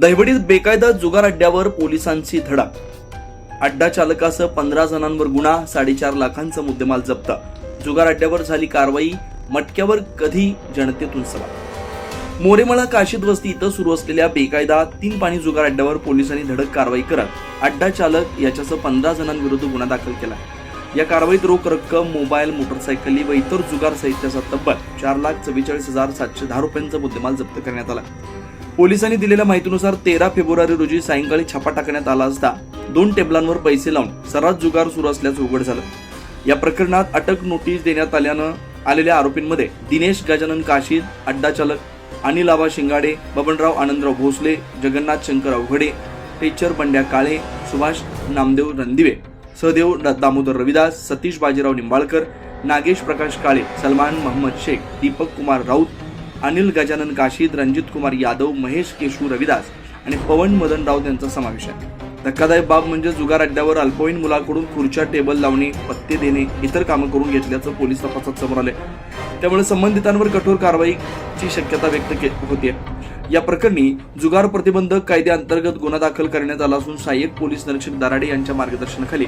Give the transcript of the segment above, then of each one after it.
दहिवडीत बेकायदा जुगार अड्ड्यावर पोलिसांची धडक. अड्डा चालकासह पंधरा जणांवर गुन्हा साडेचार लाखांचा मुद्देमाल जप्त. जुगार अड्ड्यावर झाली कारवाई मटक्यावर कधी जनतेतून सवाल. मोरेमळा काशीद वस्ती इथं सुरू असलेल्या बेकायदा तीन पाणी जुगार अड्ड्यावर पोलिसांनी धडक कारवाई करत अड्डा चालक याच्यासह पंधरा जणांविरुद्ध गुन्हा दाखल केला या कारवाईत रोख रक्कम मोबाईल मोटरसायकली व इतर जुगार साहित्याचा तब्बल चार लाख चव्वेचाळीस हजार सातशे दहा रुपयांचा मुद्देमाल जप्त करण्यात आला. पोलिसांनी दिलेल्या माहितीनुसार तेरा फेब्रुवारी रोजी सायंकाळी छापा टाकण्यात आला असता दोन टेबलांवर पैसे लावून सर्रास जुगार सुरू असल्याचं उघड झालं. या प्रकरणात अटक नोटीस देण्यात आल्यानं आलेल्या आरोपींमध्ये दिनेश गजानन काशीद अड्डा चालक अनिल आबा शिंगाडे बबनराव आनंदराव भोसले जगन्नाथ शंकर अवघडे टेचर बंड्या काळे सुभाष नामदेव रणदिवे सहदेव दामोदर रविदास सतीश बाजीराव निंबाळकर नागेश प्रकाश काळे सलमान मोहम्मद शेख दीपक कुमार राऊत अनिल गजानन काशीद रणजित कुमार यादव महेश केशू रविदास आणि पवन मदन राऊत यांचा समावेश आहे. धक्कादायक बाब म्हणजे जुगार अड्ड्यावर अल्पवयीन मुलाकडून खुर्च्या टेबल लावणे पत्ते देणे इतर कामं करून घेतल्याचं पोलीस तपासात समोर आले त्यामुळे संबंधितांवर कठोर कारवाईची शक्यता व्यक्त होते या प्रकरणी जुगार प्रतिबंधक कायद्याअंतर्गत गुन्हा दाखल करण्यात आला असून सहाय्यक पोलीस निरीक्षक दराडे यांच्या मार्गदर्शनाखाली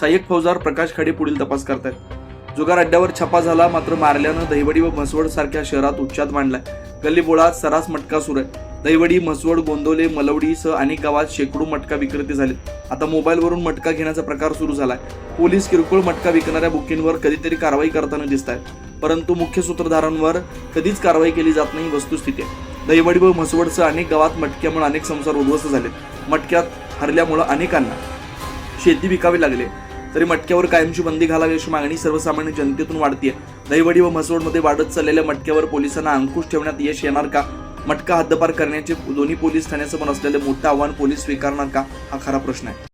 सहाय्यक फौजदार प्रकाश खाडे पुढील तपास करतायत. जुगार अड्ड्यावर छापा झाला मात्र मारल्यानं दहिवडी व म्हसवड सारख्या शहरात उच्चात मांडलाय. गल्लीबोळात सरास मटका सुरू आहे. दहिवडी म्हसवड गोंदवले मलवडीसह अनेक गावात शेकडो मटका विक्रेते झालेत. आता मोबाईलवरून मटका घेण्याचा प्रकार सुरू झालाय. पोलीस किरकोळ मटका विकणाऱ्या बुकींवर कधीतरी कारवाई करताना दिसत आहेत परंतु मुख्य सूत्रधारांवर कधीच कारवाई केली जात नाही वस्तुस्थिती आहे. दहिवडी व म्हसवडसह अनेक गावात मटक्यामुळे अनेक संसार उद्ध्वस्त झालेत. मटक्यात हरल्यामुळे अनेकांना शेती विकावी लागले तरी मटक्यावर कायमची बंदी घालावी अशी मागणी सर्वसामान्य जनतेतून वाढतीये. दहिवडी व म्हसवडमध्ये वाढत चाललेल्या मटक्यावर पोलिसांना अंकुश ठेवण्यात यश येणार का? मटका हद्दपार करण्याचे दोन्ही पोलीस ठाण्यासमोर असलेले मोठं आव्हान पोलीस स्वीकारणार का? हा खरा प्रश्न आहे.